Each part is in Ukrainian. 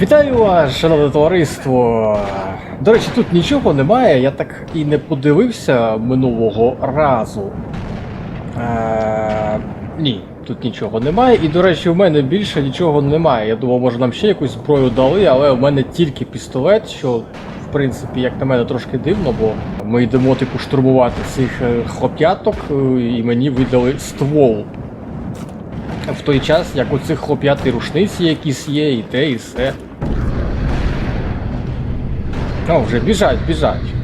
Вітаю вас, шановне товариство! До речі, тут нічого немає, я так і не подивився минулого разу. Е, ні, тут нічого немає. І, до речі, в мене більше нічого немає. Я думав, може нам ще якусь зброю дали, але в мене тільки пістолет, що в принципі, як на мене, трошки дивно, бо ми йдемо типу штурмувати цих е, хлоп'яток, е, і мені видали ствол. В той час, як у цих хлоп'ят і рушниці якісь є, і те, і все. О, вже біжать, біжать.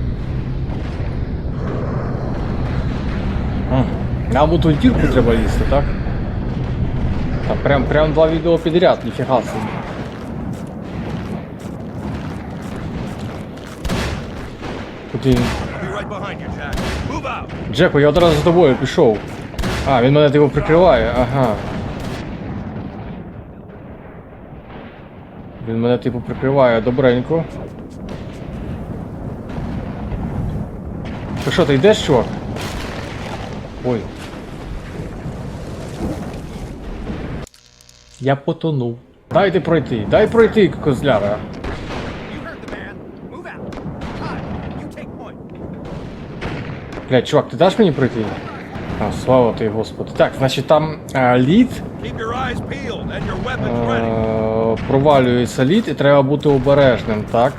Нам у ту дірку треба лізти, так? Там прям, прям два відео підряд, ніфіга собі. Куди? Джеку, я одразу з тобою пішов. А, він мене типу прикриває, ага. Він мене типу прикриває добренько. Що, ти йдеш, чувак? Ой. Я потонув. Дайте пройти, дай пройти, козляра. Блядь, чувак, ти даш мені пройти? А, слава ти, господи. Так, значить там а, лід. Your weapons ready. Е, Провалюється лід і треба бути обережним, так?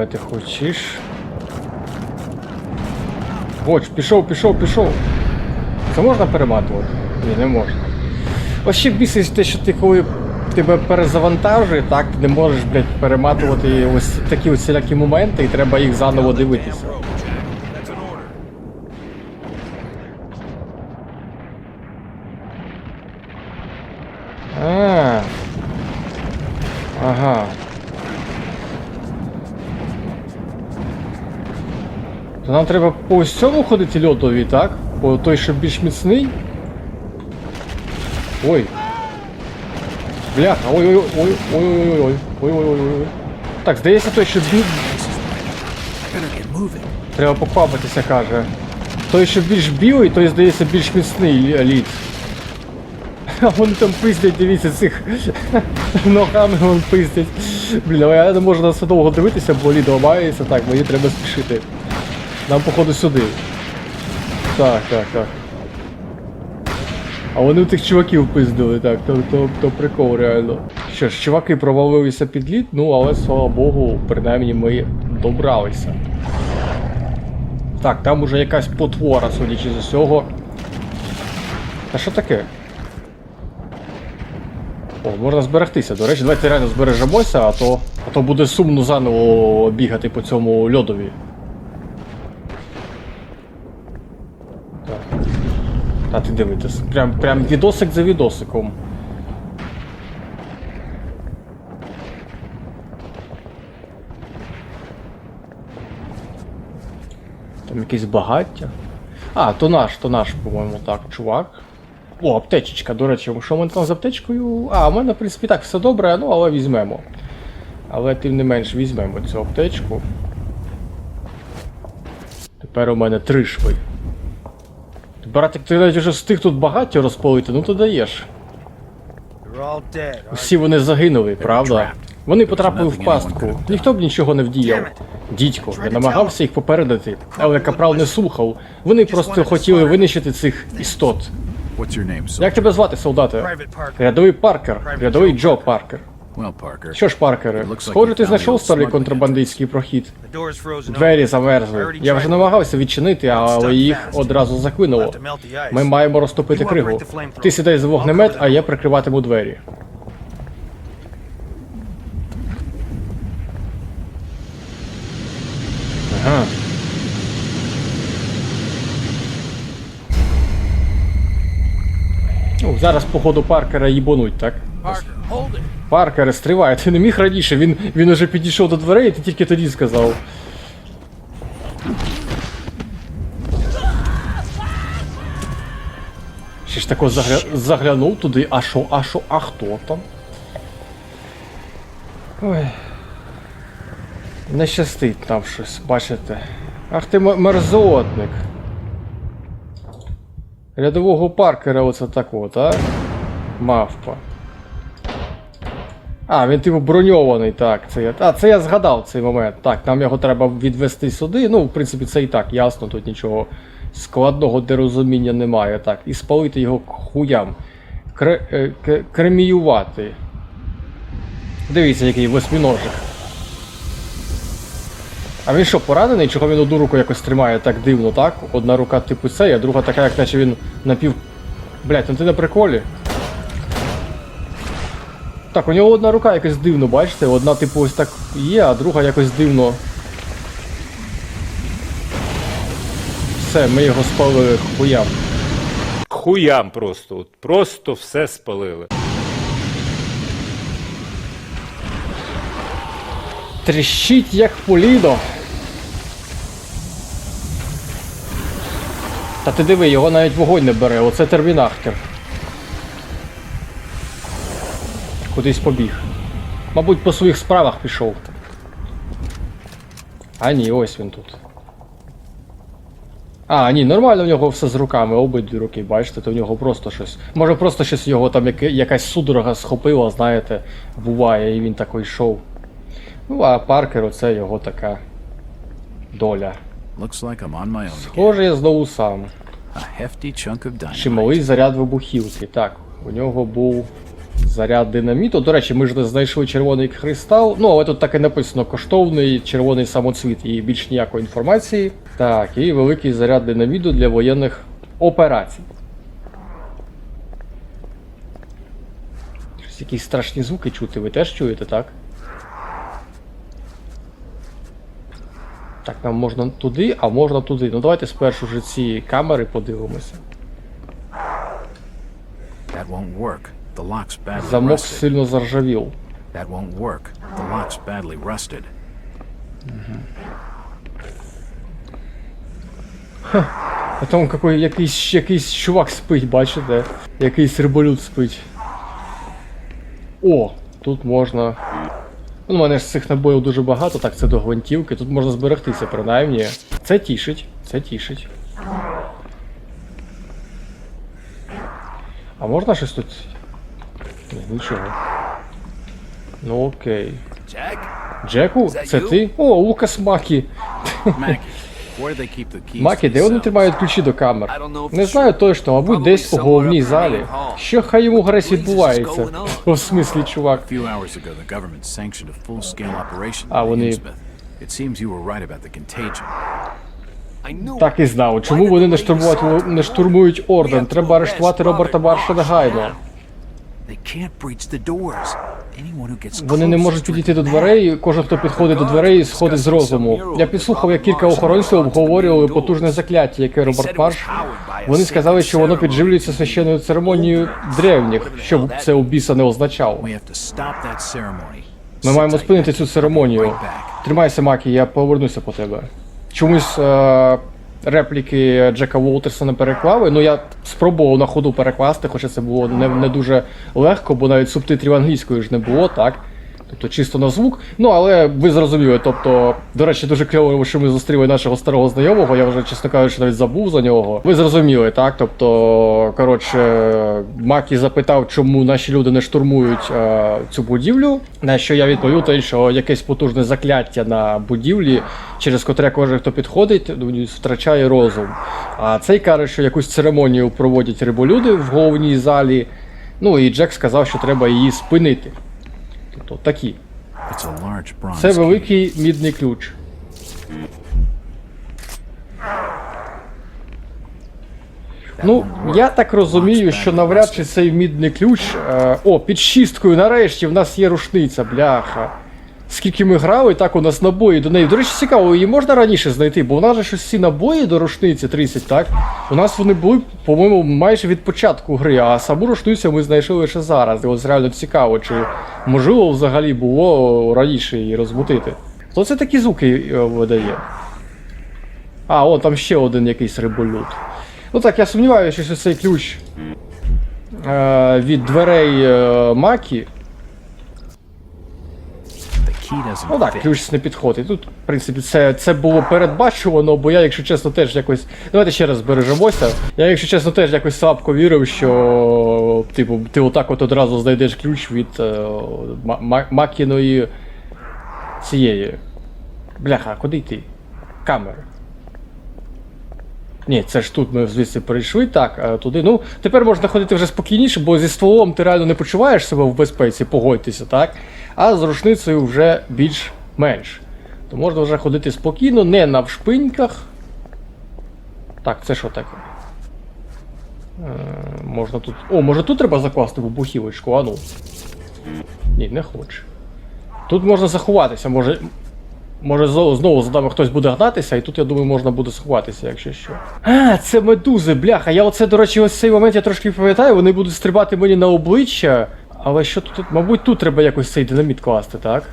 Давайте хочеш. Хоч, пішов, пішов, пішов. Це можна перематувати? Ні, не можна. Ось ще бісить те, що ти коли тебе перезавантажує, так, ти не можеш, блядь, перематувати ось такі ось всілякі моменти і треба їх заново дивитися. треба по усьому цьому ходити льотові, так? По той, що більш міцний. Ой. Бляха, ой-ой-ой-ой-ой-ой-ой. Ой-ой-ой-ой. ой Так, здається, той, що більш... Треба поквапитися, каже. Той, що більш білий, той здається більш міцний лід. А вони там пиздять, дивіться, цих ногами вон пиздять. Блін, але я не можу на це довго дивитися, бо лід ламається, так, мені треба спішити. Нам походу сюди. Так, так, так. А вони у тих чуваків пиздили, так, то, то, то прикол реально. Що ж, чуваки провалилися під лід, ну але слава Богу, принаймні ми добралися. Так, там уже якась потвора, судячи з усього. Та що таке? О, можна зберегтися. До речі, давайте реально збережемося, а то, а то буде сумно заново бігати по цьому льодові. А ти дивитесь. Прям, прям відосик за відосиком. Там якесь багаття. А, то наш, то наш, по-моєму, так, чувак. О, аптечечка, до речі, що мене там з аптечкою? А, у мене, в принципі, так все добре, ну але візьмемо. Але тим не менш візьмемо цю аптечку. Тепер у мене три шви. Братик, ти навіть вже встиг тут багаття розпалити, ну то даєш. Всі вони загинули, правда? Вони потрапили в пастку. Ніхто б нічого не вдіяв. Дідько, я намагався їх попередити, але капрал не слухав. Вони просто хотіли винищити цих істот. Як тебе звати, Parker. Рядовий Паркер, рядовий Джо Паркер. Що ж, Паркере, схоже, ти знайшов старий контрабандистський прохід. Двері open. замерзли. Я вже намагався відчинити, але їх одразу закинуло. Ми маємо розтопити кригу. Ти сідай за вогнемет, а я прикриватиму двері. Зараз, походу, Паркера їбонуть, так? Паркер, стривай, ти не міг раніше, він, він уже підійшов до дверей, і ти тільки тоді сказав. Ще ж тако загля... заглянув туди, а що, а що, а хто там? Ой. Не щастить нам щось, бачите. Ах ти мерзотник. Рядового паркера оце так от, а? Мавпа. А, він типу броньований, так. Це я. А, це я згадав цей момент. Так, нам його треба відвести сюди. Ну, в принципі, це і так ясно, тут нічого складного для розуміння немає. Так, і спалити його хуям. Е, креміювати. Дивіться, який восьміножик. А він що, поранений? Чого він одну руку якось тримає так дивно, так? Одна рука типу це, а друга така, як наче він напів. Блять, ну ти на приколі. Так, у нього одна рука якось дивно, бачите? Одна, типу, ось так є, а друга якось дивно. Все, ми його спалили хуям. Хуям просто. От, просто все спалили. Тріщить як полідо. Та ти диви, його навіть вогонь не бере, оце термінахтер. Кудись побіг. Мабуть, по своїх справах пішов. А ні, ось він тут. А, ні, нормально в нього все з руками, обидві руки, бачите, то в нього просто щось. Може просто щось його там якась судорога схопила, знаєте, буває, і він такий йшов. Ну, а Паркеру це його така доля. Looks like I'm on my own. Схоже, я знову сам. A hefty chunk of dynamite. Чималий заряд вибухівки. Так, у нього був заряд динаміту. До речі, ми ж не знайшли червоний кристал. Ну, але тут так і написано коштовний червоний самоцвіт і більш ніякої інформації. Так, і великий заряд динаміту для воєнних операцій. Якісь страшні звуки чути, ви теж чуєте, так? Так, нам можна туди, а можна туди. Ну давайте спершу вже ці камери подивимося. That won't work. The lock's badly Замок rusted. сильно заржавів. That won't work. The lock's badly rusted. А там какой, якийсь, якийсь чувак спить, бачите? Якийсь риболюд спить. О, тут можна. Ну, у мене ж цих набоїв дуже багато, так це до гвинтівки. Тут можна зберегтися принаймні. Це тішить, це тішить. А можна щось тут. Ні, нічого. Ну окей. Джеку, це ти? О, Лукас Макі. Макі, де the вони тримають ключі до камер? I don't know for Не знаю точно, мабуть, десь у головній up in the залі. Що хай йому грець Jesus, відбувається? в смислі, чувак. А, in вони- Так і знав. Чому вони не штурмують, не штурмують орден? Треба арештувати Роберта Барша негайно. Вони не можуть підійти до дверей, кожен, хто підходить до дверей, сходить з розуму. Я підслухав, як кілька охоронців обговорювали потужне закляття, яке Роберт Марш. Вони сказали, що воно підживлюється священною церемонією древніх, що б це у біса не означало. Ми маємо спинити цю церемонію. Тримайся, Макі, я повернуся по тебе. Чомусь е- репліки Джека Волтерса не переклали. Ну я спробував на ходу перекласти, хоча це було не, не дуже легко, бо навіть субтитрів англійської ж не було, так? Тобто чисто на звук. Ну, але ви зрозуміли. Тобто, до речі, дуже кльово, що ми зустріли нашого старого знайомого. Я вже, чесно кажучи, навіть забув за нього. Ви зрозуміли, так? Тобто, коротше, Макі запитав, чому наші люди не штурмують е, цю будівлю. На що я відповів, те, що якесь потужне закляття на будівлі, через котре кожен, хто підходить, ну, втрачає розум. А цей каже, що якусь церемонію проводять риболюди в головній залі. Ну і Джек сказав, що треба її спинити. Тобто такі. Це великий мідний ключ. Ну, я так розумію, що навряд чи цей мідний ключ. Е, о, під шісткою нарешті в нас є рушниця, бляха. Скільки ми грали, так у нас набої до неї. До речі, цікаво, її можна раніше знайти, бо у нас же щось ці набої до рушниці 30, так? У нас вони були, по-моєму, майже від початку гри, а саму рушницю ми знайшли лише зараз. І ось реально цікаво, чи можливо взагалі було раніше її розмутити. Хто це такі звуки е, видає? А, о, там ще один якийсь риболюд. Ну так, я сумніваюся, що цей ключ е, від дверей е, Макі. Ну так, ключ не підходить. Тут, в принципі, це, це було передбачувано, бо я, якщо чесно, теж якось. Давайте ще раз збережемося. Я, якщо чесно, теж якось слабко вірив, що типу, ти отак от одразу знайдеш ключ від е, ма- ма- макіної цієї. Бляха, куди йти? Камери. Ні, це ж тут ми звідси перейшли, так, а туди. Ну, тепер можна ходити вже спокійніше, бо зі стволом ти реально не почуваєш себе в безпеці, погодьтеся, так? А з рушницею вже більш-менш. То можна вже ходити спокійно, не на вшпиньках. Так, це що таке? Е, можна тут. О, може тут треба закласти вибухівочку, а ну. Ні, не хоче. Тут можна заховатися, може. Може знову, за нами хтось буде гнатися, і тут, я думаю, можна буде сховатися, якщо що. А, це медузи, бляха. Я оце, до речі, ось цей момент я трошки пам'ятаю, вони будуть стрибати мені на обличчя. Але що тут? Мабуть, тут треба якось цей динаміт класти, так?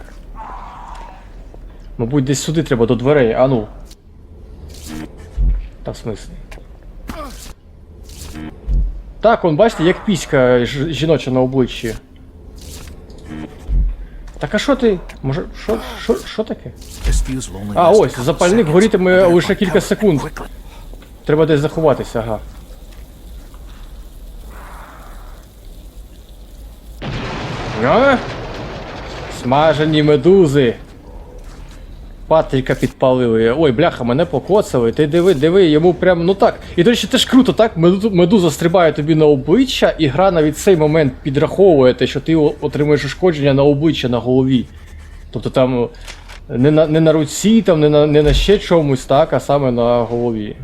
Мабуть, десь сюди треба до дверей, а ну. Та в смислі. Так, он, бачите, як піська жіноча на обличчі. Так а що ти? Може, що, що, що таке? А, ось, запальник горітиме лише кілька секунд. Треба десь заховатися, ага. А? Смажені медузи. Патріка підпалили. Ой, бляха, мене покоцали. Ти диви, диви, йому прям. Ну так. І до речі, теж круто, так? Меду- Медуза стрибає тобі на обличчя, і гра навіть цей момент підраховує те, що ти отримуєш ушкодження на обличчя на голові. Тобто там е, не на, не на руці, там, не, на, не на ще чомусь, так, а саме на голові.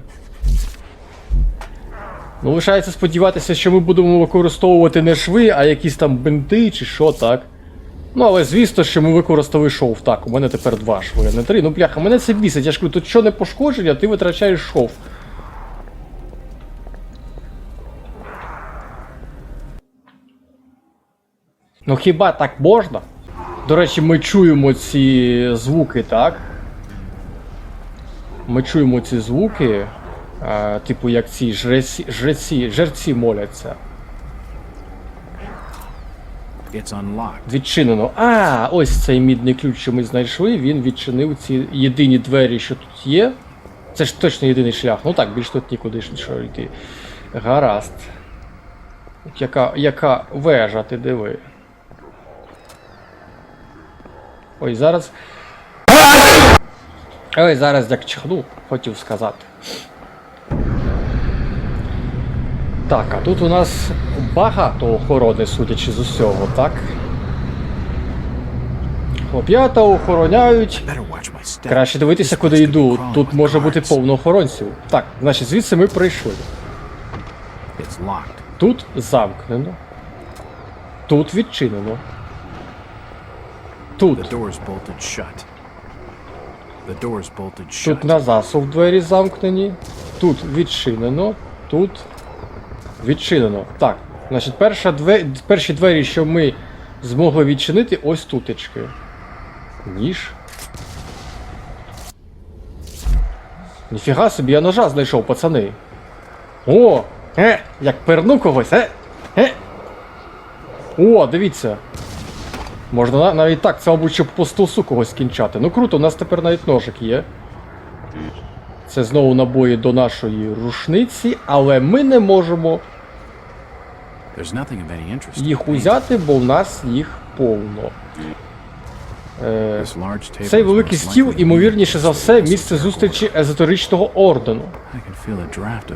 Ну, лишається сподіватися, що ми будемо використовувати не шви, а якісь там бинти чи що, так. Ну, але звісно, що ми використали шов. Так, у мене тепер два шви, а не три. Ну, бляха, мене це бісить. Я ж кажу, тут що не пошкодження, ти витрачаєш шов. Ну хіба так можна? До речі, ми чуємо ці звуки, так? Ми чуємо ці звуки, типу як ці жреці, жреці, жерці моляться. Відчинено. А, ось цей мідний ключ, що ми знайшли, він відчинив ці єдині двері, що тут є. Це ж точно єдиний шлях. Ну так, більш тут нікуди ж що йти. Гаразд. Яка, яка вежа, ти диви. Ой, зараз. Ой, зараз як чихну, хотів сказати. Так, а тут у нас багато охорони, судячи з усього, так? Хлоп'ята охороняють. Краще дивитися, куди йду. Тут може бути повно охоронців. Так, значить, звідси ми прийшли. Тут замкнено. Тут відчинено. Тут. Тут на засув двері замкнені. Тут відчинено. Тут відчинено. Так. Значить, перша две... перші двері, що ми змогли відчинити, ось тутечки. Ніж. Ніфіга собі, я ножа знайшов, пацани. О! Е! Як перну когось, е! Е! О, дивіться. Можна навіть так, це, мабуть, щоб по столсу когось кінчати. Ну круто, у нас тепер навіть ножик є. Це знову набої до нашої рушниці, але ми не можемо їх узяти, бо в нас їх повно. Е, цей великий стіл, імовірніше за все, місце зустрічі езотеричного ордену.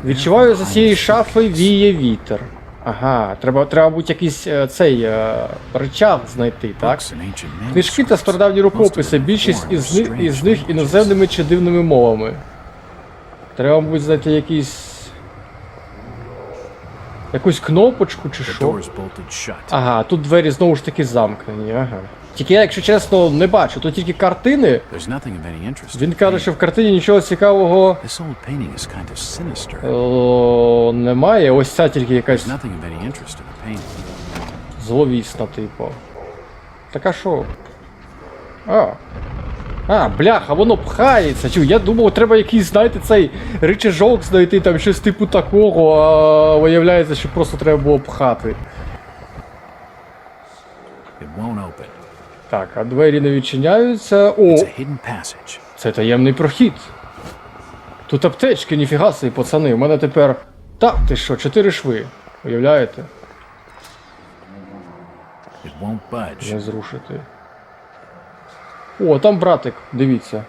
Відчуваю, за цієї шафи віє вітер. Ага, треба, треба будь якийсь е, цей е, знайти, так? Книжки та стародавні рукописи, більшість із них, із них іноземними чи дивними мовами. Треба, мабуть, знайти якийсь. Якусь кнопочку чи що. Ага, тут двері знову ж таки замкнені, ага. Тільки я, якщо чесно, не бачу, тут тільки картини. Він каже, що в картині нічого цікавого о, немає. Ось ця тільки якась зловісна, типу. Так а що? А. А, бляха, воно пхається. Чу, я думав, треба якийсь, знаєте, цей рычажок знайти, там щось типу такого, а виявляється, що просто треба було пхати. Так, а двері не відчиняються. О, це таємний прохід. Тут аптечки, ніфіга собі, пацани. У мене тепер. Так, ти що, чотири шви. Уявляєте? Не зрушити. О, там братик, дивіться.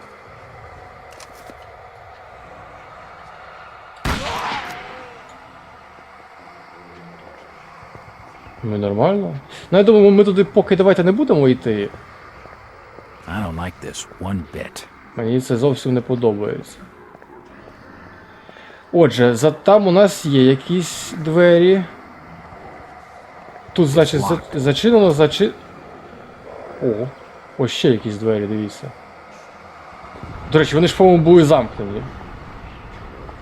Ну нормально. Ну я думаю, ми туди поки давайте не будемо йти. I don't like this one bit. Мені це зовсім не подобається. Отже, за там у нас є якісь двері. Тут, значить, за, зачинено, зачи... О, ось ще якісь двері, дивіться. До речі, вони ж, по-моєму, були замкнені.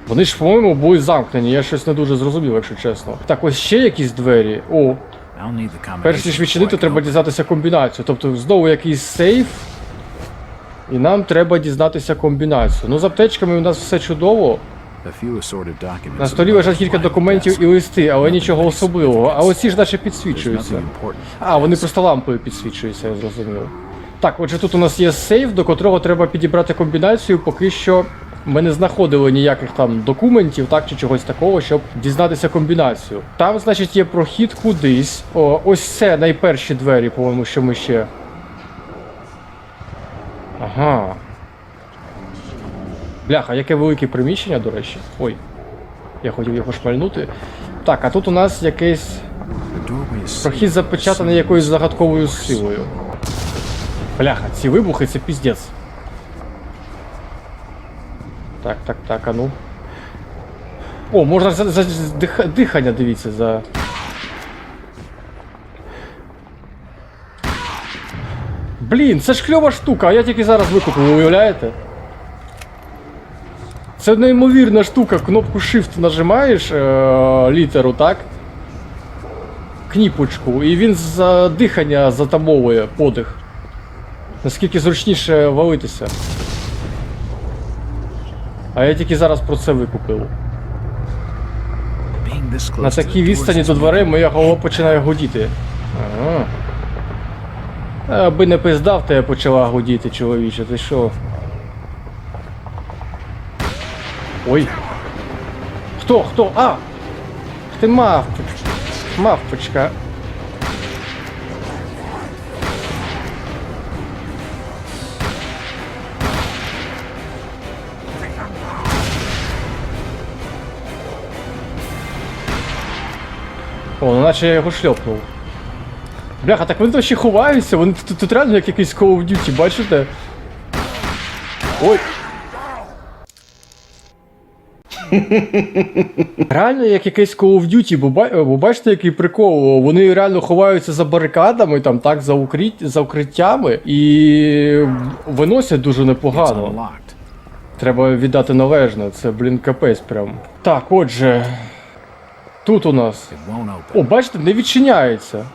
Вони ж, по-моєму, були замкнені, я щось не дуже зрозумів, якщо чесно. Так, ось ще якісь двері. О. Перш ніж відчинити, треба дізнатися комбінацію. Тобто знову якийсь сейф. І нам треба дізнатися комбінацію. Ну, з аптечками у нас все чудово. На столі лежать кілька документів і листи, але нічого особливого. А оці ж наче підсвічуються. А, вони просто лампою підсвічуються, я зрозумів. Так, отже, тут у нас є сейф, до котрого треба підібрати комбінацію. Поки що ми не знаходили ніяких там документів, так чи чогось такого, щоб дізнатися комбінацію. Там, значить, є прохід кудись. О, ось це найперші двері, по-моєму, що ми ще. Ага. Бляха, яке велике приміщення, до речі. Ой. Я хотів його шмальнути. Так, а тут у нас якийсь Прохід запечатаний якоюсь загадковою силою. Бляха, ці вибухи це піздець. Так, так, так, а ну. О, можна за, за, дих- дихання, дивіться, за. Блін, це ж кльова штука, а я тільки зараз викупив, ви уявляєте? Це неймовірна штука, кнопку Shift нажимаєш е- літеру, так? кніпочку, і він за дихання затамовує подих. Наскільки зручніше валитися. А я тільки зараз про це викупив. На такій відстані до дверей моя голова починає гудіти. Ага. Аби не пиздав, то я почала гудіти, чоловіче, ти що? Ой. Хто? Хто? А! Ти мавпочка. Мавпочка. Ну наче я його шльопнув. Бляха, так вони там ще ховаються, вони тут, тут реально як якийсь Call of Duty, бачите? Ой. Реально як якийсь Call of Duty, бо, бо бачите, який прикол. Вони реально ховаються за барикадами, там так, за, укрит... за укриттями і виносять дуже непогано. Треба віддати належне, це, блін, капець прям. Так, отже. Тут у нас. О, бачите, не відчиняється.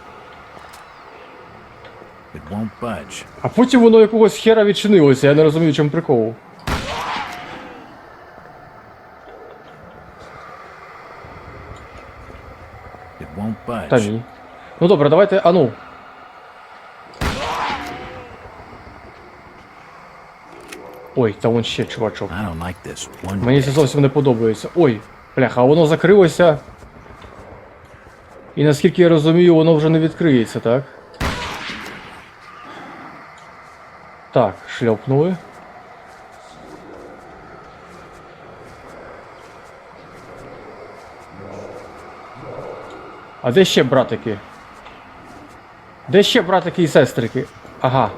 А потім воно якогось хера відчинилося, я не розумію, чому прикол. Та ні. Ну добре, давайте. А ну. Ой, та вон ще чувачок. Мені це зовсім не подобається. Ой, бляха, а воно закрилося. І наскільки я розумію, воно вже не відкриється, так? Так, шльопнули. А де ще братики? Де ще братики і сестрики? Ага.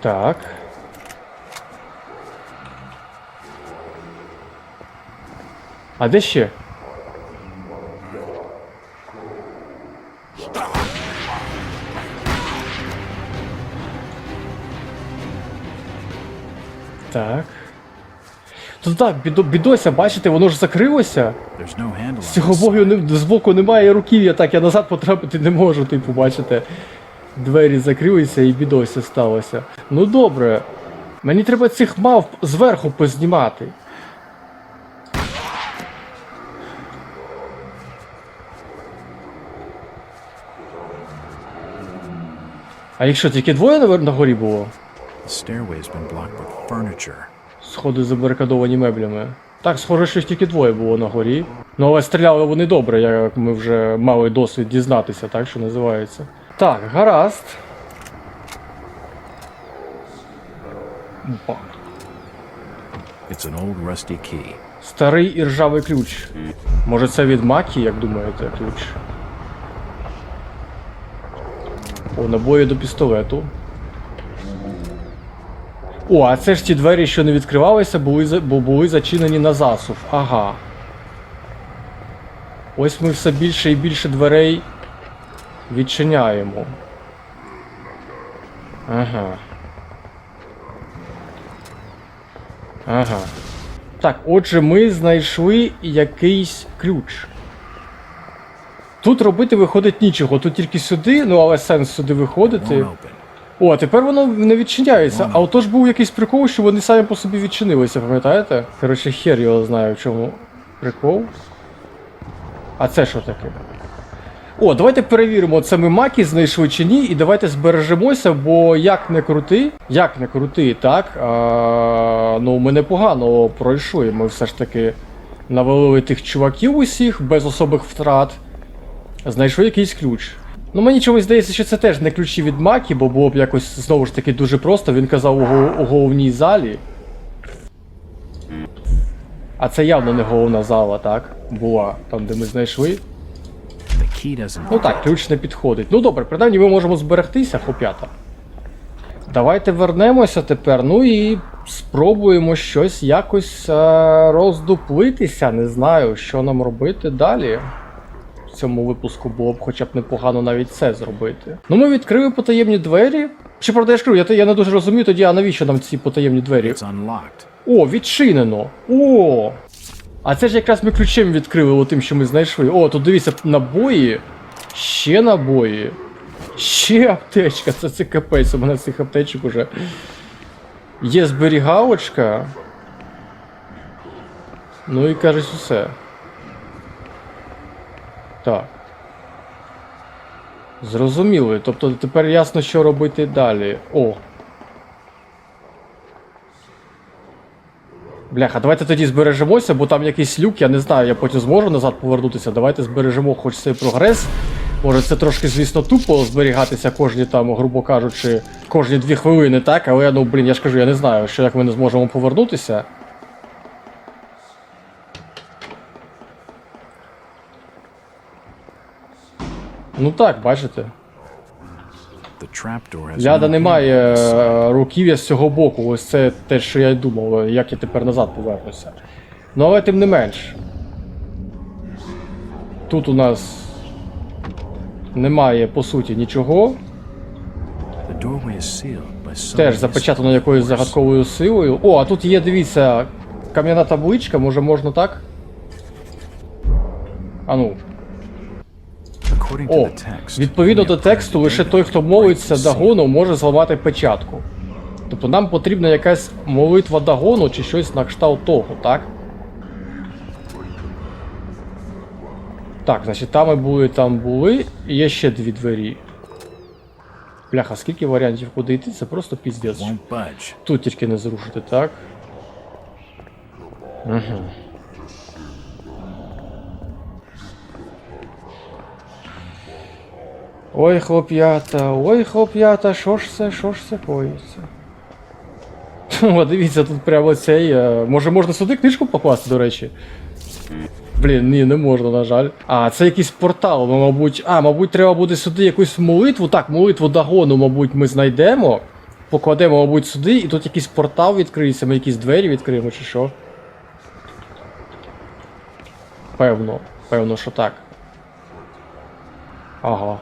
Так. А де ще? Так. Тут так, бідо, бідося, бачите, воно ж закрилося. З цього не, з боку немає руків'я, так я назад потрапити не можу, типу, бачите. Двері закрилися і бідося сталося. Ну добре. Мені треба цих мавп зверху познімати. А їх що, тільки двоє на, на горі було? The stairway's been blocked with furniture. Сходи забарикадовані меблями. Так, схоже, що їх тільки двоє було на горі. Ну, але стріляли вони добре, як ми вже мали досвід дізнатися, так що називається. Так, гаразд. Опа. It's an old rusty key. Старий і ржавий ключ. Може це від Макі, як думаєте, ключ? О, набої до пістолету. О, а це ж ті двері, що не відкривалися, були, бо були зачинені на засув. Ага. Ось ми все більше і більше дверей відчиняємо. Ага. Ага. Так, отже, ми знайшли якийсь ключ. Тут робити виходить нічого, тут тільки сюди, ну але сенс сюди виходити. О, а тепер воно не відчиняється. А отож був якийсь прикол, що вони самі по собі відчинилися, пам'ятаєте? Коротше, хер його знаю, в чому прикол. А це що таке? О, давайте перевіримо, це ми маки знайшли чи ні, і давайте збережемося, бо як не крути, як не крути, так? А, ну, ми непогано пройшли. Ми все ж таки навалили тих чуваків усіх без особих втрат. Знайшли якийсь ключ. Ну мені чомусь здається, що це теж не ключі від Макі, бо було б якось знову ж таки дуже просто. Він казав у, у головній залі. А це явно не головна зала, так? Була там, де ми знайшли. Ну так, ключ не підходить. Ну добре, принаймні ми можемо зберегтися, хлоп'ята. Давайте вернемося тепер, ну і спробуємо щось якось е, роздуплитися. Не знаю, що нам робити далі. Цьому випуску було б хоча б непогано навіть це зробити. Ну, ми відкрили потаємні двері. Чи правда я ж кажу, я, я не дуже розумію тоді, а навіщо нам ці потаємні двері? О, відчинено. О! А це ж якраз ми ключем відкрили отим, що ми знайшли. О, тут дивіться, набої. Ще набої. Ще аптечка. Це, це капець, у мене цих аптечок уже. Є зберігалочка. Ну і кажуть усе. Так. Зрозуміли. Тобто тепер ясно, що робити далі. О, Бляха, давайте тоді збережемося, бо там якийсь люк, я не знаю, я потім зможу назад повернутися. Давайте збережемо хоч цей прогрес. Може, це трошки, звісно, тупо зберігатися кожні там, грубо кажучи, кожні дві хвилини, так? Але ну, блін, я ж кажу, я не знаю, що як ми не зможемо повернутися. Ну так, бачите. Ляда немає е, руків'я з цього боку. Ось це те, що я й думав, е, як я тепер назад повернуся. Ну але тим не менш. Тут у нас немає по суті нічого. Теж запечатано якоюсь загадковою силою. О, а тут є, дивіться, кам'яна табличка, може можна так? А ну. О, відповідно до тексту, лише той, хто молиться. Дагону, може зламати печатку. Тобто нам потрібна якась молитва Дагону чи щось на кшталт того, так? Так, значить, там ми були, там були, і є ще дві двері. Бляха, скільки варіантів куди йти, це просто піздець. Тут тільки не зрушити, так? Угу. Ой, хлоп'ята, ой, хлоп'ята, що ж це, що ж це коїться? О, дивіться, тут прямо цей. е, Може можна сюди книжку покласти, до речі? Блін, ні, не можна, на жаль. А, це якийсь портал, ну, мабуть. А, мабуть, треба буде сюди якусь молитву. Так, молитву Дагону, мабуть, ми знайдемо. Покладемо, мабуть, сюди, і тут якийсь портал відкриється, ми якісь двері відкриємо, чи що. Певно, певно, що так. Ага.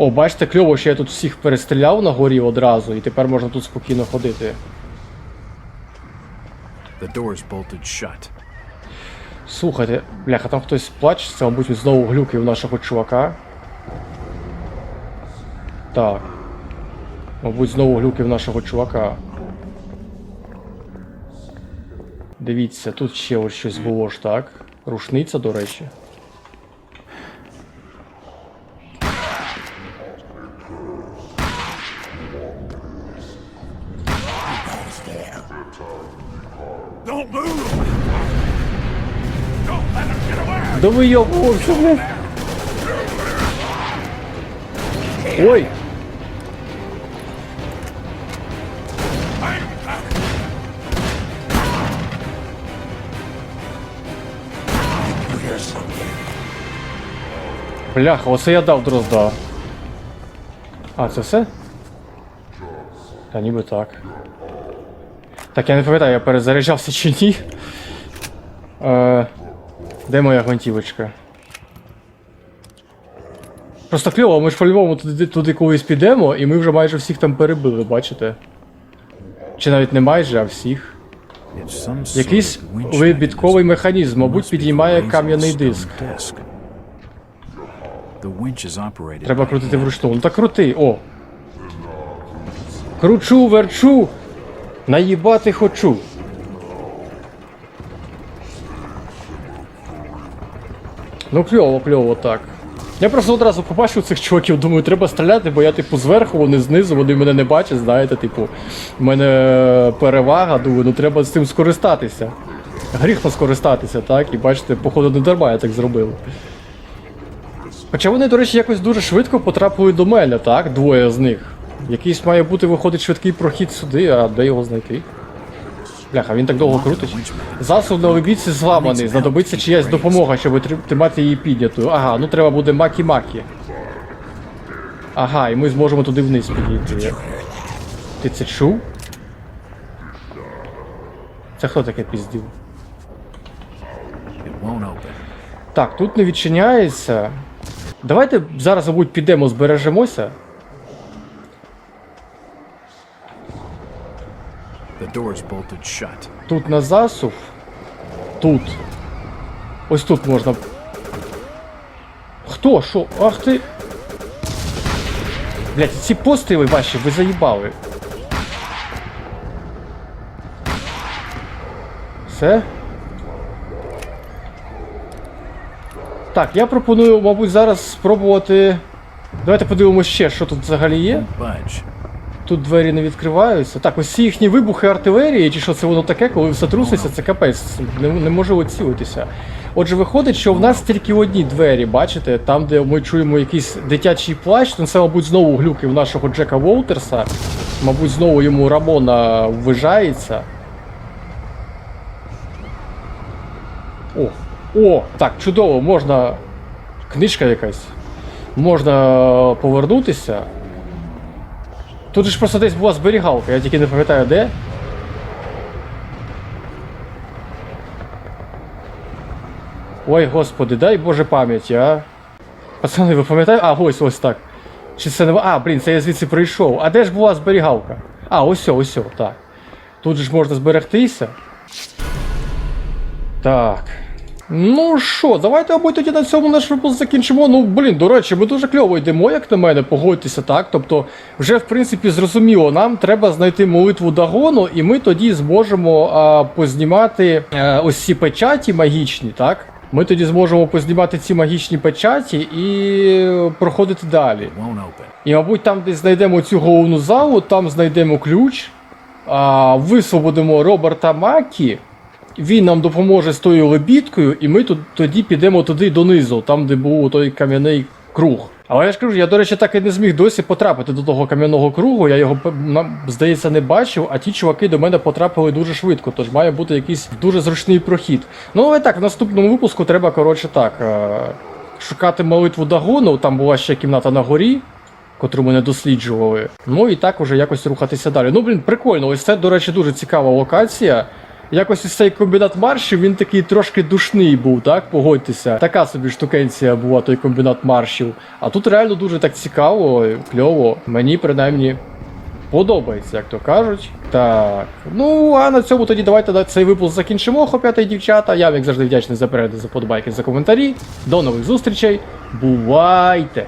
О, бачите, кльово, що я тут всіх перестріляв на горі одразу, і тепер можна тут спокійно ходити. The door's bolted shut. Слухайте, бляха, там хтось плаче, це, мабуть, знову глюків нашого чувака. Так. Мабуть, знову глюків нашого чувака. Дивіться, тут ще ось щось було ж так. Рушниця, до речі. Да вийобувався, блядь. Ой! Бляха, оце я дав дрозда. А, це все? Та так. Так, я не пам'ятаю, я перезаряджався чи ні. Е, де моя гвинтівочка? Просто кльово, ми ж по-любому туди, туди колись підемо, і ми вже майже всіх там перебили, бачите? Чи навіть не майже, а всіх. Якийсь вибітковий механізм, мабуть, підіймає кам'яний диск. Треба крутити вручну. Ну так крути, о. Кручу, верчу. Наїбати хочу. Ну кльово, кльово, так. Я просто одразу побачив цих чуваків, думаю, треба стріляти, бо я, типу, зверху, вони знизу, вони мене не бачать, знаєте, типу, в мене перевага, думаю, ну треба з цим скористатися. Гріхно скористатися, так? І бачите, походу не дарма я так зробив. Хоча вони, до речі, якось дуже швидко потрапили до мене, так? Двоє з них. Якийсь має бути, виходить, швидкий прохід сюди, а де його знайти? Бляха, він так довго крутить. Засув на лебідці зламаний, знадобиться чиясь допомога, щоб тримати її піднятою. Ага, ну треба буде макі-макі. Ага, і ми зможемо туди вниз підійти. Ти це чув? Це хто таке піздів? Так, тут не відчиняється. Давайте зараз, мабуть, підемо, збережемося. The door's bolted shut. Тут на засув. Тут. Ось тут можна. Хто? Що? Ах ти. Блять, ці постріли ваші, ви заїбали. Все? Так, я пропоную, мабуть, зараз спробувати. Давайте подивимося ще, що тут взагалі є. Тут двері не відкриваються. Так, ось ці їхні вибухи артилерії, чи що це воно таке, коли все труситься, це капець. Не, може оцілитися. Отже, виходить, що в нас тільки одні двері, бачите, там, де ми чуємо якийсь дитячий плач, ну це, мабуть, знову глюки в нашого Джека Волтерса. Мабуть, знову йому Рамона ввижається. О, о, так, чудово, можна. Книжка якась. Можна повернутися. Тут же просто десь була зберігалка, я тільки не пам'ятаю де. Ой, господи, дай Боже пам'яті, а. Пацани, ви пам'ятаєте? А, ось ось так. Чи це не. А, блін, це я звідси прийшов. А де ж була зберігалка? А, ось, ось, ось, так. Тут же ж можна зберегтися. Так. Ну що, давайте, мабуть, тоді на цьому наш випуск закінчимо. Ну, блін, до речі, ми дуже кльово йдемо, як на мене, погодьтеся, так. Тобто, вже в принципі зрозуміло, нам треба знайти молитву Дагону, і ми тоді зможемо а, познімати а, ось ці печаті магічні, так? Ми тоді зможемо познімати ці магічні печаті і проходити далі. І, мабуть, там десь знайдемо цю головну залу, там знайдемо ключ, а, висвободимо Роберта Макі, він нам допоможе з тою лебідкою, і ми тут, тоді підемо туди донизу, там, де був той кам'яний круг. Але я ж кажу, я, до речі, так і не зміг досі потрапити до того кам'яного кругу. Я його, здається, не бачив, а ті чуваки до мене потрапили дуже швидко, тож має бути якийсь дуже зручний прохід. Ну, але так, в наступному випуску треба, коротше, так. Е- шукати молитву Дагону, там була ще кімната на горі, котру ми не досліджували. Ну і так уже якось рухатися далі. Ну, блін, прикольно, ось це, до речі, дуже цікава локація. Якось ось цей комбінат маршів, він такий трошки душний був, так? Погодьтеся. Така собі штукенція була, той комбінат маршів. А тут реально дуже так цікаво, кльово. Мені принаймні подобається, як то кажуть. Так. Ну, а на цьому тоді давайте цей випуск закінчимо, хлоп'ята і дівчата. Я як завжди, вдячний за перегляди, за подобайки, за коментарі. До нових зустрічей. Бувайте!